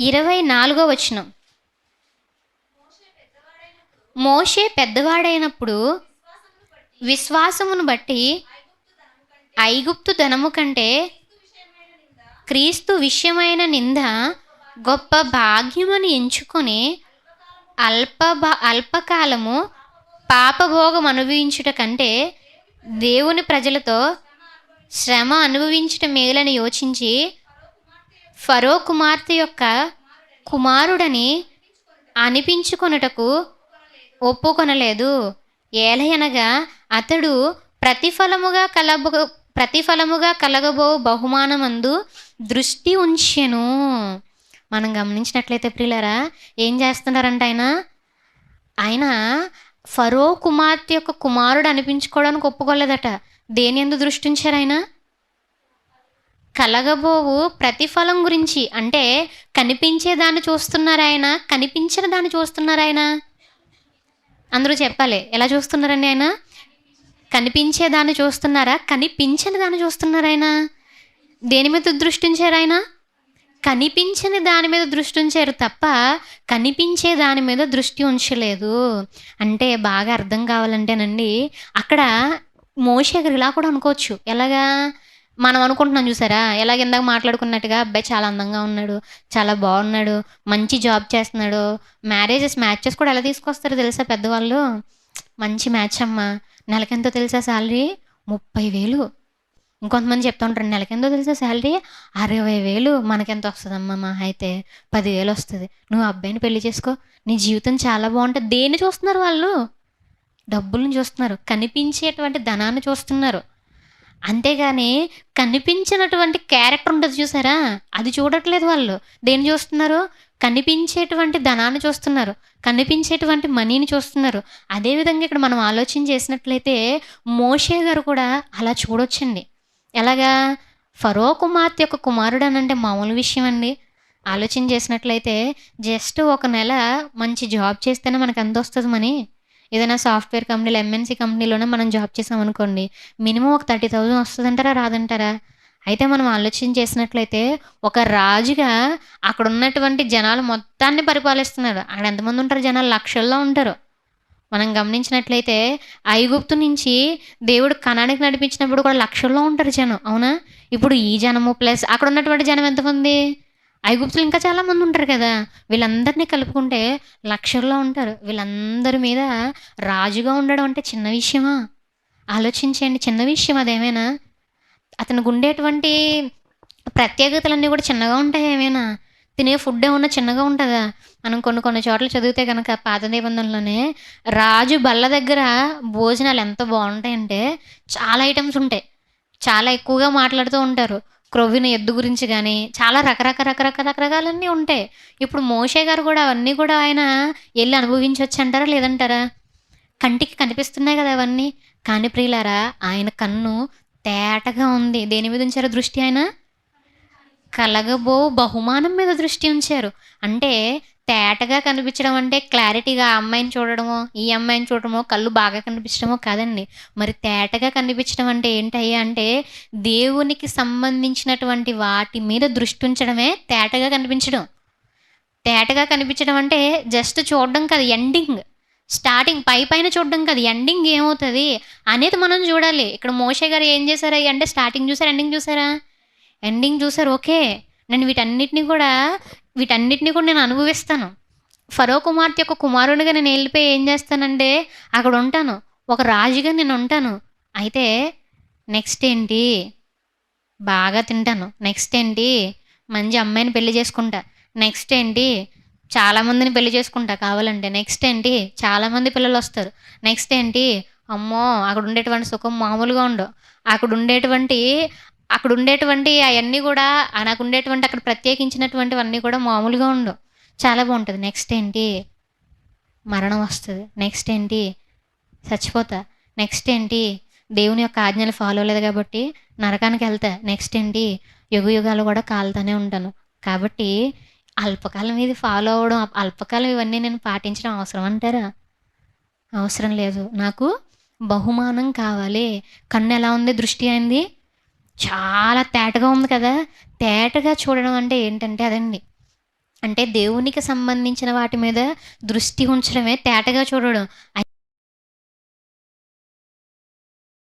ఇరవై నాలుగో వచనం. మోషే పెద్దవాడైనప్పుడు విశ్వాసమును బట్టి ఐగుప్తు ధనము కంటే క్రీస్తు విషయమైన నింద గొప్ప భాగ్యమని ఎంచుకొని అల్ప అల్పకాలము పాపభోగం అనుభవించుట కంటే దేవుని ప్రజలతో శ్రమ అనుభవించుట మేలని యోచించి ఫరో కుమార్తె యొక్క కుమారుడని అనిపించుకొనుటకు ఒప్పుకొనలేదు. ఏలయనగా అతడు ప్రతిఫలముగా కలబ ప్రతిఫలముగా కలగబో బహుమానమందు దృష్టి ఉంచెను. మనం గమనించినట్లయితే ప్రియులరా ఏం చేస్తున్నారంట ఆయన? ఆయన ఫరో కుమార్తె యొక్క కుమారుడు అనిపించుకోవడానికి ఒప్పుకోలేదట. దేని ఎందు దృష్టించారు ఆయన? కలగబోవు ప్రతిఫలం గురించి. అంటే కనిపించే దాన్ని చూస్తున్నారు ఆయన కనిపించిన దాన్ని చూస్తున్నారు ఆయన. అందరూ చెప్పాలి ఎలా చూస్తున్నారండి ఆయన? కనిపించే దాన్ని చూస్తున్నారా? కనిపించని దాన్ని చూస్తున్నారు ఆయన. దేని మీద దృష్టి ఉంచారు ఆయన? కనిపించని దాని మీద దృష్టి ఉంచారు తప్ప కనిపించే దాని మీద దృష్టి ఉంచలేదు. అంటే బాగా అర్థం కావాలంటేనండి అక్కడ మోషే గారు ఇలా కూడా అనుకోవచ్చు. ఎలాగా? మనం అనుకుంటున్నాం చూసారా? ఎలాగ ఇందాక మాట్లాడుకున్నట్టుగా అబ్బాయి చాలా అందంగా ఉన్నాడు చాలా బాగున్నాడు మంచి జాబ్ చేస్తున్నాడు మ్యారేజెస్ మ్యాచెస్ కూడా ఎలా తీసుకొస్తారో తెలుసా పెద్దవాళ్ళు? మంచి మ్యాచ్ అమ్మా. నెలకెంతో తెలుసా శాలరీ? ముప్పై వేలు. ఇంకొంతమంది చెప్తా ఉంటారు నెలకెంతో తెలుసా శాలరీ? అరవై వేలు. మనకెంత వస్తుందమ్మా మా అయితే? పదివేలు వస్తుంది. నువ్వు అబ్బాయిని పెళ్ళి చేసుకో. నీ జీవితం చాలా బాగుంటుంది. దేన్ని చూస్తున్నారు వాళ్ళు? డబ్బులను చూస్తున్నారు. కనిపించేటువంటి ధనాన్ని చూస్తున్నారు. అంతేగాని కనిపించినటువంటి క్యారెక్టర్ ఉంటుంది చూసారా? అది చూడట్లేదు వాళ్ళు. దేన్ని చూస్తున్నారు? కనిపించేటువంటి ధనాన్ని చూస్తున్నారు. కనిపించేటువంటి మనీని చూస్తున్నారు. అదేవిధంగా ఇక్కడ మనం ఆలోచన చేసినట్లయితే మోషే గారు కూడా అలా చూడొచ్చండి. ఎలాగా? ఫరో కుమార్తె యొక్క కుమారుడు అని అంటే మామూలు విషయం అండి. ఆలోచన చేసినట్లయితే జస్ట్ ఒక నెల మంచి జాబ్ చేస్తేనే మనకు ఎంత వస్తుంది మనీ. ఏదైనా సాఫ్ట్వేర్ కంపెనీలో ఎంఎన్సీ కంపెనీలోనే మనం జాబ్ చేసాం అనుకోండి మినిమం ఒక థర్టీ థౌజండ్ వస్తుందంటారా రాదంటారా? అయితే మనం ఆలోచన చేసినట్లయితే ఒక రాజుగా అక్కడ ఉన్నటువంటి జనాలు మొత్తాన్ని పరిపాలిస్తున్నారు. అక్కడ ఎంతమంది ఉంటారు జనాలు? లక్షల్లో ఉంటారు. మనం గమనించినట్లయితే ఐగుప్తు నుంచి దేవుడు కణానికి నడిపించినప్పుడు కూడా లక్షల్లో ఉంటారు జనం అవునా? ఇప్పుడు ఈ జనము ప్లస్ అక్కడ ఉన్నటువంటి జనం ఎంతమంది? ఐగుప్తులు ఇంకా చాలామంది ఉంటారు కదా. వీళ్ళందరినీ కలుపుకుంటే లక్షల్లో ఉంటారు. వీళ్ళందరి మీద రాజుగా ఉండడం అంటే చిన్న విషయమా? ఆలోచించండి చిన్న విషయం అదేమైనా? అతనికి ఉండేటువంటి ప్రత్యేకతలన్నీ కూడా చిన్నగా ఉంటాయి ఏమైనా? తినే ఫుడ్ ఏమన్నా చిన్నగా ఉంటుందా? మనం కొన్ని కొన్ని చోట్ల చదివితే కనుక పాత నిబంధనలోనే రాజు బల్ల దగ్గర భోజనాలు ఎంత బాగుంటాయంటే చాలా ఐటమ్స్ ఉంటాయి. చాలా ఎక్కువగా మాట్లాడుతూ ఉంటారు. క్రొవ్విన ఎద్దు గురించి కానీ చాలా రకరకాల రకరకాల రకరకాలన్నీ ఉంటాయి. ఇప్పుడు మోషే గారు కూడా అవన్నీ కూడా ఆయన వెళ్ళి అనుభవించవచ్చు అంటారా లేదంటారా? కంటికి కనిపిస్తున్నాయి కదా అవన్నీ. కానీ ప్రియులారా ఆయన కన్ను తేటగా ఉంది. దేని మీద ఉంచారు దృష్టి ఆయన? కలగబో బహుమానం మీద దృష్టి ఉంచారు. అంటే తేటగా కనిపించడం అంటే క్లారిటీగా ఆ అమ్మాయిని చూడడమో ఈ అమ్మాయిని చూడడమో కళ్ళు బాగా కనిపించడమో కాదండి. మరి తేటగా కనిపించడం అంటే ఏంటయ్యా అంటే దేవునికి సంబంధించినటువంటి వాటి మీద దృష్టి ఉంచడమే తేటగా కనిపించడం. తేటగా కనిపించడం అంటే జస్ట్ చూడడం కాదు ఎండింగ్. స్టార్టింగ్ పై పైన చూడడం కాదు ఎండింగ్ ఏమవుతుంది అనేది మనం చూడాలి. ఇక్కడ మోషే గారు ఏం చేశారు అంటే స్టార్టింగ్ చూసారా ఎండింగ్ చూసారా? ఎండింగ్ చూసారు ఓకే. నేను వీటన్నిటిని కూడా వీటన్నిటిని కూడా నేను అనుభవిస్తాను. ఫరో కుమార్తె యొక్క కుమారుడిగా నేను వెళ్ళిపోయి ఏం చేస్తానంటే అక్కడ ఉంటాను. ఒక రాజుగా నేను ఉంటాను. అయితే నెక్స్ట్ ఏంటి? బాగా తింటాను. నెక్స్ట్ ఏంటి? మంచి అమ్మాయిని పెళ్ళి చేసుకుంటా. నెక్స్ట్ ఏంటి? చాలామందిని పెళ్ళి చేసుకుంటా కావాలంటే. నెక్స్ట్ ఏంటి? చాలామంది పిల్లలు వస్తారు. నెక్స్ట్ ఏంటి? అమ్మో అక్కడ ఉండేటువంటి సుఖం మామూలుగా ఉండవు. అక్కడ ఉండేటువంటి అక్కడ ఉండేటువంటి అవన్నీ కూడా నాకు ఉండేటువంటి అక్కడ ప్రత్యేకించినటువంటివన్నీ కూడా మామూలుగా ఉండవు. చాలా బాగుంటుంది. నెక్స్ట్ ఏంటి? మరణం వస్తుంది. నెక్స్ట్ ఏంటి? చచ్చిపోతా. నెక్స్ట్ ఏంటి? దేవుని యొక్క ఆజ్ఞలు ఫాలో లేదు కాబట్టి నరకానికి వెళ్తా. నెక్స్ట్ ఏంటి? యుగ యుగాలు కూడా కాలుతూనే ఉంటాను. కాబట్టి అల్పకాలం ఇది ఫాలో అవ్వడం అల్పకాలం ఇవన్నీ నేను పాటించడం అవసరం అంటారా? అవసరం లేదు. నాకు బహుమానం కావాలి. కన్ను ఎలా ఉంది? దృష్టి అయింది చాలా తేటగా ఉంది కదా. తేటగా చూడడం అంటే ఏంటంటే అదండి. అంటే దేవునికి సంబంధించిన వాటి మీద దృష్టి ఉంచడమే తేటగా చూడడం.